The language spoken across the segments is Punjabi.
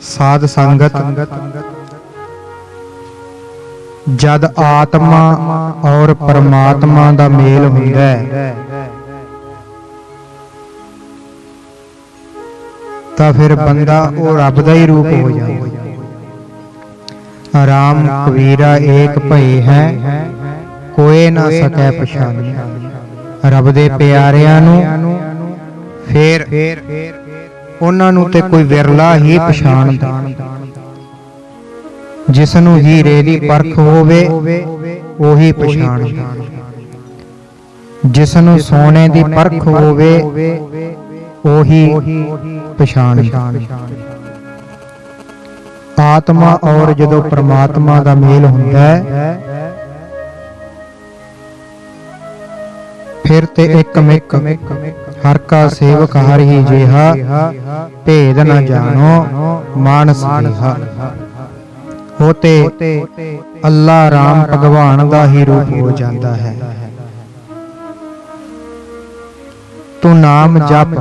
ਸਾਧ ਸੰਗਤ। ਜਦ ਆਤਮਾ ਔਰ ਪਰਮਾਤਮਾ ਦਾ ਮੇਲ ਹੁੰਦਾ ਹੈ, ਤਾਂ ਫਿਰ ਬੰਦਾ ਉਹ ਰੱਬ ਦਾ ਹੀ ਰੂਪ ਹੋ ਜਾਂਦਾ। ਰਾਮ ਕਬੀਰਾ ਏਕ ਭਈ ਹੈ, ਕੋਏ ਨਾ ਸਕੈ ਪਛਾਨੀ ਰੱਬ ਦੇ ਪਿਆਰਿਆਂ ਨੂੰ ਫਿਰ ਉਹਨਾਂ ਨੂੰ ਤੇ ਕੋਈ ਵਿਰਲਾ ਹੀ ਪਛਾਣਦਾ। ਜਿਸ ਨੂੰ ਹੀਰੇ ਦੀ ਪਰਖ ਹੋਵੇ, ਉਹੀ ਪਛਾਣਦਾ। ਜਿਸ ਨੂੰ ਸੋਨੇ ਦੀ ਪਰਖ ਹੋਵੇ, ਉਹੀ ਪਛਾਣਦਾ। ਆਤਮਾ ਔਰ ਜਦੋਂ ਪ੍ਰਮਾਤਮਾ ਦਾ ਮੇਲ ਹੁੰਦਾ ਹੈ ਫਿਰ ਤੇ ਇੱਕ ਮਿਕ ਹਰ ਕਾ ਸੇਵਕ ਹਰ ਹੀ ਜਿਹਾ। ਭੇਦ ਨ ਜਾਣੋ, ਮਾਨਸ ਜਿਹਾ ਹੋਤੇ ਅੱਲਾ ਰਾਮ ਭਗਵਾਨ ਦਾ ਹੀ ਰੂਪ ਹੋ ਜਾਂਦਾ ਹੈ। ਤੂੰ ਨਾਮ ਜਪ।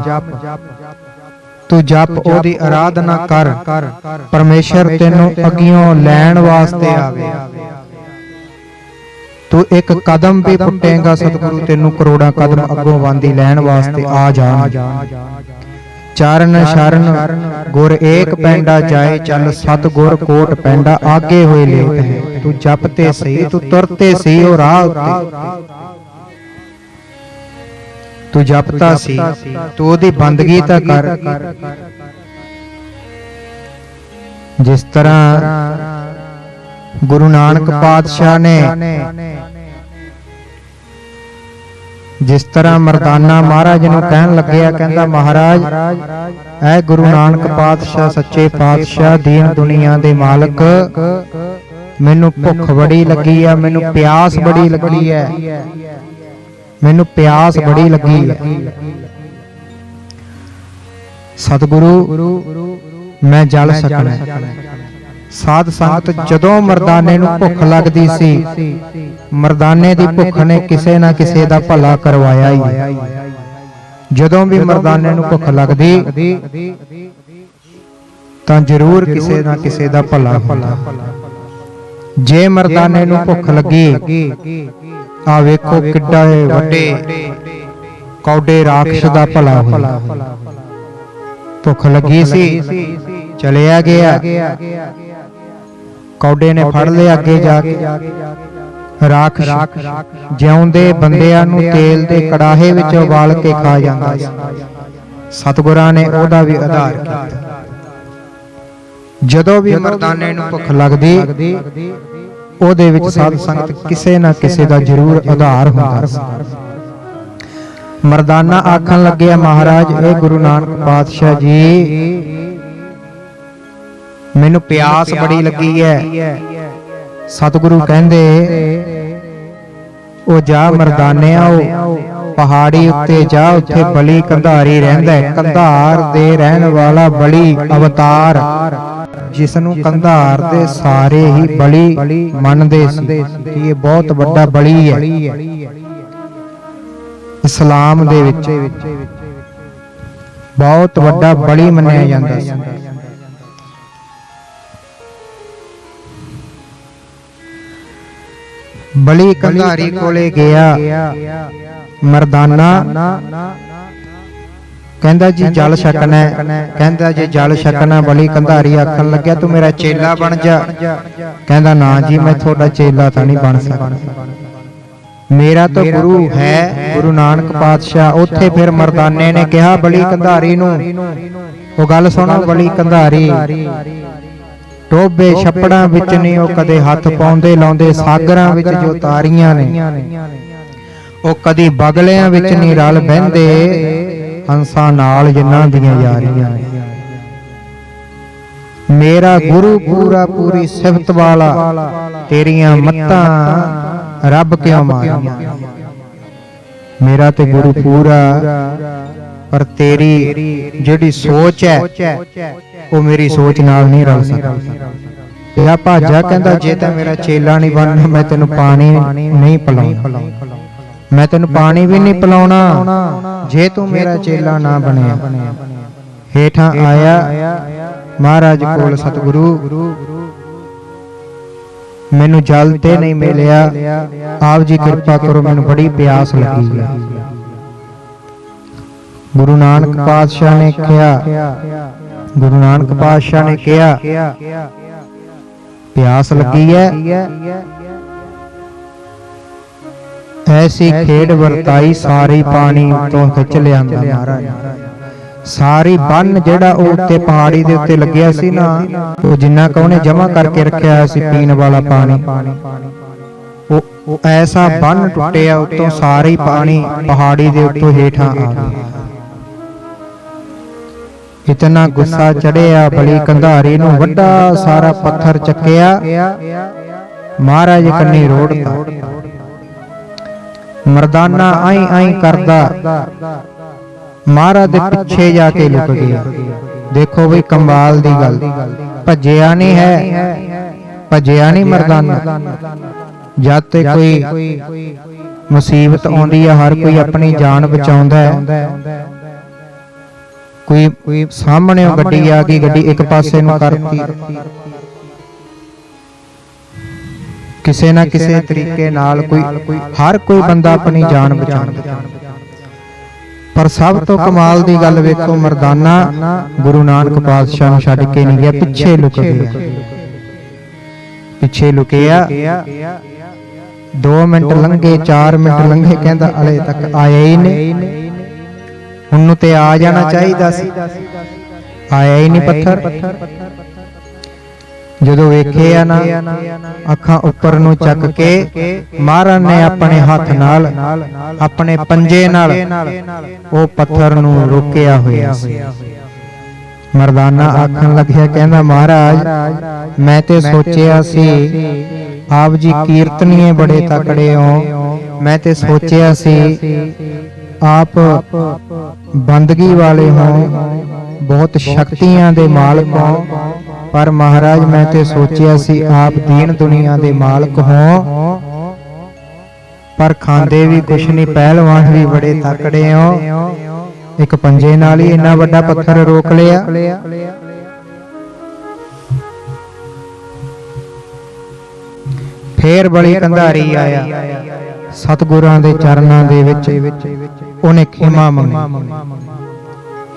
ਤੂੰ ਜਪ, ਉਹਦੀ ਆਰਾਧਨਾ ਕਰ। ਪਰਮੇਸ਼ਰ ਤੈਨੂੰ ਅਗਿਓ ਲੈਣ ਵਾਸਤੇ ਆਵੇ। ਤੂੰ ਇੱਕ ਕਦਮ ਵੀ ਪੁੱਟੇਗਾ ਸਤਿਗੁਰੂ, ਤੈਨੂੰ ਕਰੋੜਾਂ ਕਦਮ ਅੱਗੋਂ ਵਾਂਦੀ ਲੈਣ ਵਾਸਤੇ ਆ ਜਾਣ। ਚਰਨ ਸ਼ਰਨ, ਗੁਰ ਏਕ ਪੈਂਡਾ ਜਾਏ ਚੱਲ ਸਤ ਗੁਰ ਕੋਟ ਪੈਂਡਾ ਆਗੇ ਹੋਏ ਲੇਟ ਹੈ। ਤੂੰ ਜਪ ਤੇ ਸਹੀ, ਤੂੰ ਤੁਰਤੇ ਸਹੀ, ਉਹ ਰਾਹ ਉੱਤੇ। ਤੂੰ ਜਪਤਾ ਸੀ ਤੂੰ ਉਹਦੀ ਬੰਦਗੀ ਤਾਂ ਕਰ। ਜਿਸ ਤਰ੍ਹਾਂ ਗੁਰੂ ਨਾਨਕ ਪਾਤਸ਼ਾਹ ਨੇ। ਜਿਸ ਤਰ੍ਹਾਂ ਮਰਦਾਨਾ ਮਹਾਰਾਜ ਨੂੰ ਕਹਿਣ ਲੱਗਿਆ ਕਹਿੰਦਾ ਮਹਾਰਾਜ ਐ ਗੁਰੂ ਨਾਨਕ ਪਾਤਸ਼ਾਹ ਸੱਚੇ ਪਾਤਸ਼ਾਹ ਦੀਨ ਦੁਨੀਆ ਦੇ ਮਾਲਕ। ਮੈਨੂੰ ਭੁੱਖ ਬੜੀ ਲੱਗੀ ਆ ਮੈਨੂੰ ਪਿਆਸ ਬੜੀ ਲੱਗੀ ਹੈ ਮੈਨੂੰ ਪਿਆਸ ਬੜੀ ਲੱਗੀ ਹੈ ਸਤਿਗੁਰੂ ਮੈਂ ਜਲ ਸਕਣਾ। ਸਾਧ ਸੰਗਤ ਜਦੋਂ ਮਰਦਾਨੇ ਨੂੰ ਭੁੱਖ ਲੱਗਦੀ ਸੀ ਮਰਦਾਨੇ ਦੀ ਭੁੱਖ ਨੇ ਕਿਸੇ ਨਾ ਕਿਸੇ ਦਾ ਭਲਾ ਕਰਵਾਇਆ ਹੀ। ਜਦੋਂ ਵੀ ਮਰਦਾਨੇ ਨੂੰ ਭੁੱਖ ਲੱਗਦੀ ਤਾਂ ਜ਼ਰੂਰ ਕਿਸੇ ਨਾ ਕਿਸੇ ਦਾ ਭਲਾ ਹੁੰਦਾ। ਜੇ ਮਰਦਾਨੇ ਨੂੰ ਭੁੱਖ ਲੱਗੀ ਆ ਵੇਖੋ ਕਿੱਡਾ ਵੱਡੇ ਕੌਡੇ ਰਾਖਸ਼ ਦਾ ਭਲਾ ਹੋਇਆ। ਭੁੱਖ ਲੱਗੀ ਸੀ ਚਲਿਆ ਗਿਆ। ਕੌਡੇ ਨੇ ਫੜ ਲਿਆ ਅੱਗੇ ਜਾ ਕੇ। ਰਾਖਸ਼ ਜਿਉਂਦੇ ਬੰਦਿਆਂ ਨੂੰ ਤੇਲ ਦੇ ਕੜਾਹੇ ਵਿੱਚ ਉਬਾਲ ਕੇ ਖਾ ਜਾਂਦਾ ਸੀ। ਸਤਿਗੁਰਾਂ ਨੇ ਉਹਦਾ ਵੀ ਆਧਾਰ ਕੀਤਾ। ਜਦੋਂ ਵੀ ਮਰਦਾਨੇ ਨੂੰ ਭੁੱਖ ਲੱਗਦੀ, ਉਹਦੇ ਵਿੱਚ ਸਾਧ ਸੰਗਤ ਕਿਸੇ ਨਾ ਕਿਸੇ ਦਾ ਜ਼ਰੂਰ ਆਧਾਰ ਹੁੰਦਾ ਸੀ। ਮਰਦਾਨਾ ਆਖਣ ਲੱਗਿਆ, ਮਹਾਰਾਜ, ਇਹ ਗੁਰੂ ਨਾਨਕ ਪਾਤਸ਼ਾਹ ਜੀ ਮੈਨੂੰ ਪਿਆਸ ਬੜੀ ਲੱਗੀ ਹੈ। ਸਤਿਗੁਰੂ ਕਹਿੰਦੇ ਉਹ ਜਾ ਮਰਦਾਨਿਆ ਉਹ ਪਹਾੜੀ ਉੱਤੇ ਜਾ ਉੱਥੇ ਬਲੀ ਕੰਧਾਰੀ ਰਹਿੰਦਾ ਹੈ। ਕੰਧਾਰ ਦੇ ਰਹਿਣ ਵਾਲਾ ਬਲੀ ਅਵਤਾਰ। ਜਿਸ ਨੂੰ ਕੰਧਾਰ ਦੇ ਸਾਰੇ ਹੀ ਬਲੀ ਮੰਨਦੇ ਸੀ ਕਿ ਇਹ ਬਹੁਤ ਵੱਡਾ ਬਲੀ ਹੈ। ਇਸਲਾਮ ਦੇ ਵਿੱਚ ਬਹੁਤ ਵੱਡਾ ਬਲੀ ਮੰਨਿਆ ਜਾਂਦਾ ਸੀ। ਬਲੀ ਕੰਧਾਰੀ ਕੋਲੇ ਗਿਆ। ਮਰਦਾਨਾ। ਕਹਿੰਦਾ ਜੀ ਜਲ ਛਕਣਾ। ਕਹਿੰਦਾ ਜੇ ਜਲ ਛਕਣਾ। ਬਲੀ ਕੰਧਾਰੀ ਆਖਣ ਲੱਗਿਆ ਤੂੰ ਮੇਰਾ ਚੇਲਾ ਬਣ ਜਾ। ਕਹਿੰਦਾ ਨਾ ਜੀ ਮੈਂ ਤੁਹਾਡਾ ਚੇਲਾ ਤਾਂ ਨਹੀਂ ਬਣ ਸਕਦਾ। ਮੇਰਾ ਤਾਂ ਗੁਰੂ ਹੈ ਗੁਰੂ ਨਾਨਕ ਪਾਤਸ਼ਾਹ। ਉੱਥੇ ਫਿਰ ਮਰਦਾਨੇ ਨੇ ਕਿਹਾ ਬਲੀ ਕੰਧਾਰੀ ਨੂੰ। ਉਹ ਗੱਲ ਸੁਣੋ ਬਲੀ ਕੰਧਾਰੀ। ਟੋਬੇ ਛੱਪੜਾਂ ਵਿੱਚ ਨਹੀਂ ਉਹ ਕਦੇ ਹੱਥ ਪਾਉਂਦੇ ਲਾਉਂਦੇ ਸਾਗਰਾਂ ਵਿੱਚ ਜੋ ਤਾਰੀਆਂ ਨੇ। ਉਹ ਕਦੀ ਬਗਲਿਆਂ ਵਿੱਚ ਨਹੀਂ ਰਲ ਬਹਿੰਦੇ। ਹੰਸਾਂ ਨਾਲ ਜਿਨ੍ਹਾਂ ਦੀਆਂ ਯਾਰੀਆਂ ਨੇ। ਮੇਰਾ ਗੁਰੂ ਪੂਰਾ ਪੂਰੀ ਸਿਫਤ ਵਾਲਾ। ਤੇਰੀਆਂ ਮੱਤਾਂ ਰੱਬ ਕਿਉਂ ਮਾਰੀਆਂ? ਮੇਰਾ ਤੇ ਗੁਰੂ ਪੂਰਾ। ਪਰ। ਤੇਰੀ ਜਿਹੜੀ ਸੋਚ ਹੈ ਉਹ ਮੇਰੀ ਸੋਚ ਨਾਲ ਨਹੀਂ ਰਲ ਸਕਦਾ। ਤੇਰਾ ਭਾਜਾ ਕਹਿੰਦਾ, ਜੇ ਤਾਂ ਮੇਰਾ ਚੇਲਾ ਨਹੀਂ ਬਣਨਾ, ਮੈਂ ਤੈਨੂੰ ਪਾਣੀ ਨਹੀਂ ਪਿਲਾਉਣਾ। ਮੈਂ ਤੈਨੂੰ ਪਾਣੀ ਵੀ ਨਹੀਂ ਪਿਲਾਉਣਾ, ਜੇ ਤੂੰ ਮੇਰਾ ਚੇਲਾ ਨਾ ਬਣਿਆ। ਹੇਠਾਂ ਆਇਆ ਮਹਾਰਾਜ ਕੋਲ ਸਤਿਗੁਰੂ, ਮੈਨੂੰ ਜਲ ਤੇ ਨਹੀਂ ਮਿਲਿਆ, ਆਪ ਜੀ ਕਿਰਪਾ ਕਰੋ, ਮੈਨੂੰ ਬੜੀ ਪਿਆਸ ਲੱਗੀ। ਹੈ ਗੁਰੂ ਨਾਨਕ ਪਾਤਸ਼ਾਹ ਨੇ ਕਿਹਾ ਗੁਰੂ ਨਾਨਕ ਪਾਤਸ਼ਾਹ ਨੇ ਕਿਹਾ, ਪਿਆਸ ਲੱਗੀ ਹੈ ਐਸੀ ਖੇਡ ਵਰਤਾਈ ਸਾਰੀ ਪਾਣੀ ਤੋਂ ਖਿੱਚ ਲਿਆਂਦਾ ਮਹਾਰਾਜ। ਸਾਰੀ ਬੰਨ ਜਿਹੜਾ ਉਹ ਉੱਤੇ ਪਹਾੜੀ ਦੇ ਉੱਤੇ ਲੱਗਿਆ ਸੀ ਨਾ, ਉਹ ਜਿੰਨਾ ਕੁ ਉਹਨੇ ਜਮਾ ਕਰਕੇ ਰੱਖਿਆ ਹੋਇਆ ਸੀ ਪੀਣ ਵਾਲਾ ਪਾਣੀ ਉਹ ਉਹ ਐਸਾ ਬੰਨ ਟੁੱਟਿਆ ਉਤੋਂ ਸਾਰੀ ਪਾਣੀ ਪਹਾੜੀ ਦੇ ਉੱਤੋਂ ਹੇਠਾਂ ਆ ਗਿਆ। ਇਤਨਾ ਗੁੱਸਾ ਚੜਿਆ ਬਲੀ ਕੰਧਾਰੀ ਨੂੰ ਵੱਡਾ ਸਾਰਾ ਪੱਥਰ ਚੱਕਿਆ। ਮਹਾਰਾਜ ਕੰਨੀ ਰੋੜਤਾ ਮਰਦਾਨਾ ਆਈ ਆਈ ਕਰਦਾ। ਮਹਾਰਾਜ ਦੇ ਪਿੱਛੇ ਜਾ ਕੇ ਲੁਕ ਗਿਆ। ਦੇਖੋ ਵੀ ਕਮਾਲ ਦੀ ਗੱਲ। ਭੱਜਿਆ ਨਹੀਂ ਹੈ। ਭੱਜਿਆ ਨਹੀਂ ਮਰਦਾਨਾ। ਜਦ ਤੇ ਕੋਈ ਮੁਸੀਬਤ ਆਉਂਦੀ ਹੈ ਹਰ ਕੋਈ ਆਪਣੀ ਜਾਨ ਬਚਾਉਂਦਾ ਹੈ। ਕੋਈ ਕੋਈ ਸਾਹਮਣੇ ਗੱਡੀ ਆ ਗਈ ਗੱਡੀ ਇੱਕ ਪਾਸੇ ਨੂੰ ਕਰਤੀ। ਕਿਸੇ ਨਾ ਕਿਸੇ ਤਰੀਕੇ ਨਾਲ ਕੋਈ ਹਰ ਕੋਈ ਬੰਦਾ ਆਪਣੀ ਜਾਨ ਬਚਾਉਂਦਾ। ਪਰ ਸਭ ਤੋਂ ਕਮਾਲ ਦੀ ਗੱਲ ਵੇਖੋ ਮਰਦਾਨਾ ਗੁਰੂ ਨਾਨਕ ਪਾਤਸ਼ਾਹ ਨੂੰ ਛੱਡ ਕੇ ਨਹੀਂ ਗਿਆ ਪਿੱਛੇ ਲੁਕ ਗਿਆ ਪਿੱਛੇ ਲੁਕਿਆ 2 ਮਿੰਟ ਲੰਘੇ 4 ਮਿੰਟ ਲੰਘੇ ਕਹਿੰਦਾ ਹਲੇ ਤੱਕ ਆਇਆ ਹੀ ਨਹੀਂ। ਉਹਨੂੰ ਤੇ ਆ ਜਾਣਾ ਚਾਹੀਦਾ ਸੀ। ਆਇਆ ਹੀ ਨਹੀਂ ਪੱਥਰ। ਜਦੋਂ ਵੇਖਿਆ ਨਾ ਅੱਖਾਂ ਉੱਪਰ ਨੂੰ ਚੱਕ ਕੇ ਮਹਾਰਾਜ ਨੇ ਆਪਣੇ ਹੱਥ ਨਾਲ ਆਪਣੇ ਪੰਜੇ ਨਾਲ ਉਹ ਪੱਥਰ ਨੂੰ ਰੋਕਿਆ ਹੋਇਆ ਸੀ। ਮਰਦਾਨਾ ਆਖਣ ਲੱਗਿਆ ਕਹਿੰਦਾ ਮਹਾਰਾਜ ਮੈਂ ਤੇ ਸੋਚਿਆ ਸੀ ਆਪ ਜੀ ਕੀਰਤਨੀਏ ਬੜੇ ਤਕੜੇ ਹੋ ਮੈਂ ਤੇ ਸੋਚਿਆ ਸੀ ਆਪ ਬੰਦਗੀ ਵਾਲੇ ਹੋ, ਬਹੁਤ ਸ਼ਕਤੀਆਂ ਦੇ ਮਾਲਕ ਹੋ। ਪਰ ਮਹਾਰਾਜ, ਮੈਂ ਤੇ ਸੋਚਿਆ ਸੀ ਆਪ ਦੀਨ ਦੁਨੀਆ ਦੇ ਮਾਲਕ ਹੋ। ਪਰ ਖਾਂਦੇ ਵੀ ਕੁਛ ਨਹੀਂ ਪਹਿਲਵਾਨ ਵੀ ਬੜੇ ਤਕੜੇ ਹੋ। ਇੱਕ ਪੰਜੇ ਨਾਲ ਹੀ ਇੰਨਾ ਵੱਡਾ ਪੱਥਰ ਰੋਕ ਲਿਆ। ਫੇਰ ਬਲੀ ਕੰਧਾਰੀ ਆਇਆ। ਸਤਿਗੁਰਾਂ ਦੇ ਚਰਨਾਂ ਦੇ ਵਿੱਚ ਉਹਨੇ ਖਿਮਾ ਮੰਗੀ।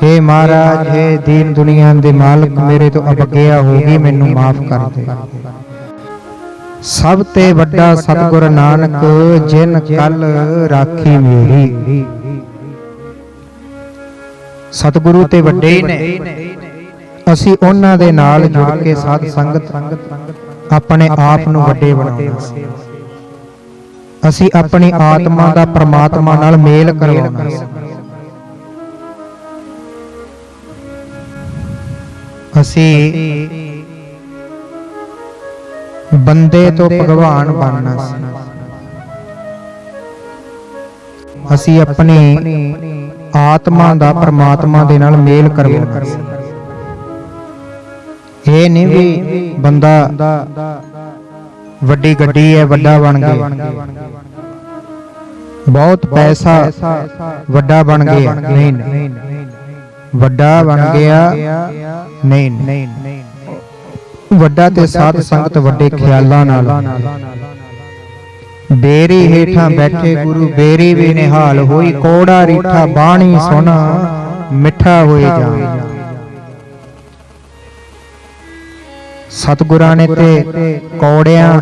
ਹੇ ਮਹਾਰਾਜ, ਹੇ ਦੀਨ ਦੁਨੀਆ ਦੇ ਮਾਲਕ, ਮੇਰੇ ਤੋਂ ਅਬਗਿਆ ਹੋ ਗਈ ਮੈਨੂੰ ਮਾਫ ਕਰ ਦੇ। ਸਭ ਤੇ ਵੱਡਾ ਸਤਿਗੁਰ ਨਾਨਕ, ਜਿਨ ਕਲ ਰਾਖੀ ਮੇਰੀ ਸਤਿਗੁਰੂ ਤੇ ਵੱਡੇ ਨੇ। ਅਸੀਂ ਉਹਨਾਂ ਦੇ ਨਾਲ ਜੁੜ ਕੇ ਸਾਧ ਸੰਗਤ ਆਪਣੇ ਆਪ ਨੂੰ ਵੱਡੇ ਬਣਾਉਣਾ। ਅਸੀਂ ਆਪਣੀ ਆਤਮਾ ਦਾ ਪ੍ਰਮਾਤਮਾ ਨਾਲ ਮੇਲ ਕਰਵਾਉਣਾ। ਸੀ ਅਸੀਂ ਬੰਦੇ ਤੋਂ ਭਗਵਾਨ ਬਣਨਾ ਸੀ। ਅਸੀਂ ਆਪਣੀ ਆਤਮਾ ਦਾ ਪ੍ਰਮਾਤਮਾ ਦੇ ਨਾਲ ਮੇਲ ਕਰਵਾਉਣਾ ਸੀ। ਇਹ ਨਹੀਂ ਵੀ ਬੰਦਾ ਵੱਡੀ ਗੱਡੀ ਹੈ ਵੱਡਾ ਬਣ ਗਿਆ। ਬਹੁਤ ਪੈਸਾ ਵੱਡਾ ਬਣ ਗਿਆ। ਨਹੀਂ ਨਹੀਂ। ਵੱਡਾ ਬਣ ਗਿਆ। ਨਹੀਂ ਨਹੀਂ। ਵੱਡਾ ਤੇ ਸਾਧ ਸੰਗਤ ਵੱਡੇ ਖਿਆਲਾਂ ਨਾਲ। ਬੇਰੀ ਹੇਠਾਂ ਬੈਠੇ ਗੁਰੂ ਬੇਰੀ ਵੀ ਨਿਹਾਲ ਹੋਈ। ਕੋੜਾ ਰੀਠਾ ਬਾਣੀ ਸੁਣਾ ਮਿੱਠਾ ਹੋਏ ਜਾ ਸਤਿਗੁਰਾਂ ਨੇ ਤੇ ਕੌੜਿਆਂ,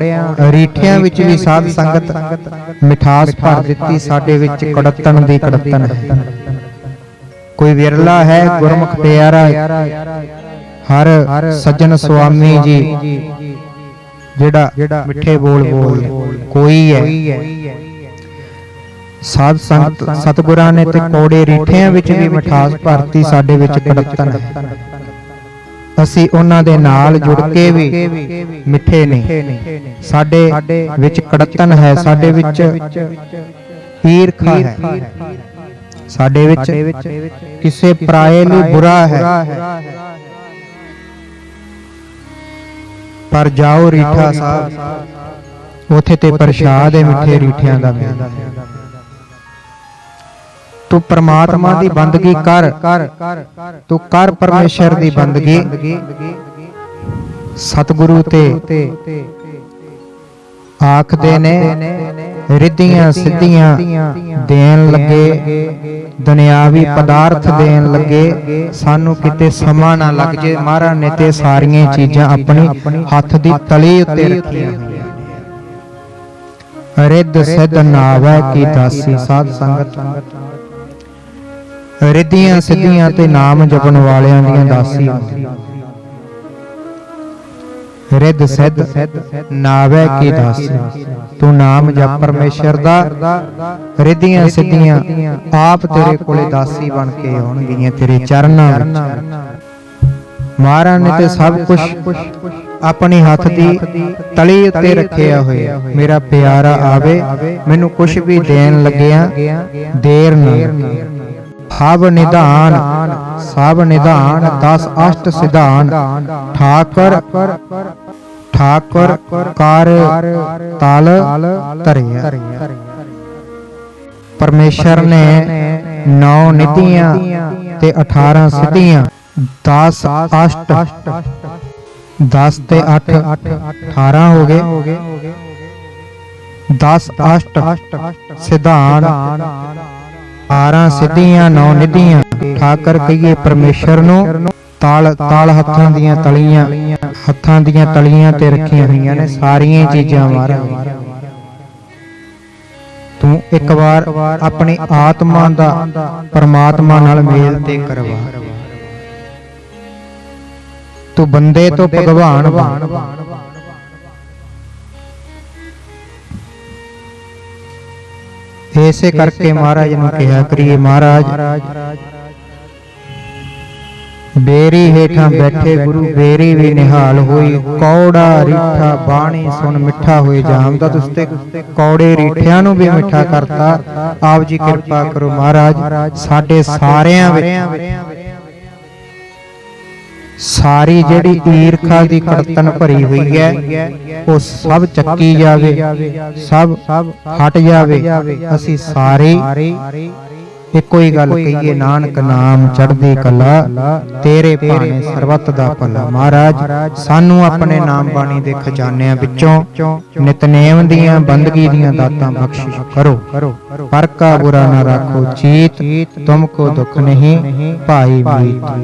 ਰੀਠਿਆਂ ਵਿੱਚ ਵੀ ਸਾਧ ਸੰਗਤ ਮਿਠਾਸ ਭਰ ਦਿੱਤੀ, ਸਾਡੇ ਵਿੱਚ ਕੜਤਣ ਦੀ ਕੜਤਣ ਕੋਈ ਵਿਰਲਾ ਹੈ, ਗੁਰਮੁਖ ਪਿਆਰਾ, ਹਰ ਸੱਜਣ ਸੁਆਮੀ ਜੀ, ਜਿਹੜਾ ਮਿੱਠੇ ਬੋਲ ਬੋਲ ਕੋਈ ਹੈ। ਸਾਧ ਸੰਗਤ, ਸਤਿਗੁਰਾਂ ਨੇ ਤੇ ਕੋੜੇ ਰੀਠਿਆਂ ਵਿੱਚ ਵੀ ਮਿਠਾਸ ਭਰਤੀ, ਸਾਡੇ ਵਿੱਚ ਕੜਤਣ ਹੈ। ਅਸੀਂ ਉਹਨਾਂ ਦੇ ਨਾਲ ਜੁੜ ਕੇ ਵੀ ਮਿੱਠੇ ਨਹੀਂ ਸਾਡੇ ਵਿੱਚ ਕੜਤਨ ਹੈ ਸਾਡੇ ਵਿੱਚ ਈਰਖਾ ਹੈ। ਸਾਡੇ ਵਿੱਚ ਕਿਸੇ ਪਰਾਏ ਨੂੰ ਬੁਰਾ ਹੈ। ਪਰ ਜਾਓ ਰੀਠਾ ਸਾਹਿਬ ਉਥੇ ਤੇ ਪ੍ਰਸ਼ਾਦ ਹੈ ਮਿੱਠੇ ਰੀਠਿਆਂ ਦਾ ਮਿਲਦਾ ਤੂੰ ਪ੍ਰਮਾਤਮਾ ਦੀ ਬੰਦਗੀ ਕਰ। ਤੂੰ ਕਰ ਪਰਮੇਸ਼ਰ ਦੀ ਬੰਦਗੀ। ਸਤਿਗੁਰੂ ਤੇ ਆਖਦੇ ਨੇ, ਰਿੱਧੀਆਂ ਸਿੱਧੀਆਂ ਦੇਣ ਲੱਗੇ, ਦੁਨਿਆਵੀ ਪਦਾਰਥ ਦੇਣ ਲੱਗੇ। ਸਾਨੂੰ ਕਿਤੇ ਸਮਾਂ ਨਾ ਲੱਗ ਜੇ। ਮਹਾਰਾਜ ਨੇ ਤੇ ਸਾਰੀਆਂ ਚੀਜ਼ਾਂ ਆਪਣੀ ਹੱਥ ਦੀ ਤਲੀ ਉੱਤੇ ਰੱਖੀਆਂ ਹੋਈਆਂ ਰਿੱਧ ਸਿੱਧ ਨਾਵੈ ਕੀ ਦਾਸੀ ਸਾਧ ਸੰਗਤ। ਰਿੱਧੀਆਂ ਸਿੱਧੀਆਂ ਤੇ ਨਾਮ ਜਪਣ ਵਾਲਿਆਂ ਦੀਆਂ ਦਾਸੀ। ਹੁੰਦੀਆਂ ਰਿੱਧ ਸਿੱਧ ਨਾਵੈ ਕੀ ਦਾਸੀ। ਤੂੰ ਨਾਮ ਜਪ ਪਰਮੇਸ਼ਰ ਦਾ। ਰਿੱਧੀਆਂ ਸਿੱਧੀਆਂ ਆਪ ਤੇਰੇ ਕੋਲੇ ਦਾਸੀ ਬਣ ਕੇ ਆਉਣਗੀਆਂ ਤੇਰੇ ਚਰਨਾਂ ਵਿੱਚ। ਮਹਾਰਾਜ ਨੇ ਤੇ ਸਭ ਕੁਝ ਆਪਣੀ ਹੱਥ ਦੀ ਤਲੀ ਉੱਤੇ ਰੱਖਿਆ ਹੋਇਆ। ਮੇਰਾ ਪਿਆਰਾ ਆਵੇ। ਮੈਨੂੰ ਕੁਝ ਵੀ ਦੇਣ ਲੱਗਿਆ। ਦੇਰ ਨਾ। ਹਵ ਨਿਧਾਨ, ਸਭ ਨਿਧਾਨ 10 ਅਸ਼ਟ ਸਿਧਾਨ। ਠਾਕਰ ਠਾਕਰ ਕਰ ਤਲ ਧਰਿਆ। ਪਰਮੇਸ਼ਰ ਨੇ 9 ਨਿਧੀਆਂ ਤੇ 18 ਸਿੱਧੀਆਂ। 10 ਅਸ਼ਟ 10 ਤੇ 8 18 ਹੋ ਗਏ। 10 ਅਸ਼ਟ ਸਿਧਾਨ 12 ਸਿੱਧੀਆਂ 9 ਨਿਧੀਆਂ। ਠਾਕਰ ਕਹੀਏ ਪਰਮੇਸ਼ਰ ਨੂੰ ਤਾਲ ਤਾਲ ਹੱਥਾਂ ਦੀਆਂ ਤਲੀਆਂ, ਹੱਥਾਂ ਦੀਆਂ ਤਲੀਆਂ ਤੇ ਰੱਖੀਆਂ ਹੋਈਆਂ ਨੇ ਸਾਰੀਆਂ ਚੀਜ਼ਾਂ ਮਹਾਰਾਜ ਤੂੰ ਇੱਕ ਵਾਰ ਆਪਣੀ ਆਤਮਾ ਦਾ ਪਰਮਾਤਮਾ ਨਾਲ ਮੇਲ ਤੇ ਕਰਵਾ। ਤੂੰ ਬੰਦੇ ਤੋਂ ਭਗਵਾਨ ਬਣ। ਐਸੇ ਕਰਕੇ ਮਹਾਰਾਜ ਨੂੰ ਕਿਹਾ ਕਰੀਏ ਮਹਾਰਾਜ। ਬੇਰੀ ਹੇਠਾਂ ਬੈਠੇ ਗੁਰੂ ਬੇਰੀ ਵੀ ਨਿਹਾਲ ਹੋਈ। ਕੌੜਾ ਰੀਠਾ ਬਾਣੀ ਸੁਣ ਮਿੱਠਾ ਹੋਏ ਜਾਮਦਾ ਤੁਸ ਤੇ ਕੌੜੇ ਰੀਠਿਆਂ ਨੂੰ ਵੀ ਮਿੱਠਾ ਕਰਤਾ। ਆਪ ਜੀ ਕਿਰਪਾ ਕਰੋ ਮਹਾਰਾਜ। ਸਾਡੇ ਸਾਰਿਆਂ ਵਿੱਚ ਸਾਰੀ ਜਿਹੜੀ ਈਰਖਾ ਦੀ ਕੜਤਨ ਭਰੀ ਹੋਈ ਹੈ, ਉਹ ਸਭ ਚੱਕੀ ਜਾਵੇ, ਸਭ ਹਟ ਜਾਵੇ। ਅਸੀਂ ਸਾਰੇ ਇੱਕੋ ਹੀ ਗੱਲ ਕਹੀਏ, ਨਾਨਕ ਨਾਮ ਚੜ੍ਹਦੀ ਕਲਾ, ਤੇਰੇ ਭਾਣੇ ਸਰਬੱਤ ਦਾ ਭਲਾ। ਮਹਾਰਾਜ, ਸਾਨੂੰ ਆਪਣੇ ਨਾਮ ਬਾਣੀ ਦੇ ਖਜ਼ਾਨਿਆਂ ਵਿੱਚੋਂ ਨਿਤਨੇਮ ਦੀਆਂ, ਬੰਦਗੀ ਦੀਆਂ ਦਾਤਾਂ ਬਖਸ਼ਿਸ਼ ਕਰੋ। ਪਰ ਕਾ ਬੁਰਾ ਨਾ ਰੱਖੋ, ਚੀਤ ਤੁਮਕੋ ਦੁੱਖ ਨਹੀਂ, ਭਾਈ ਮੀਤ।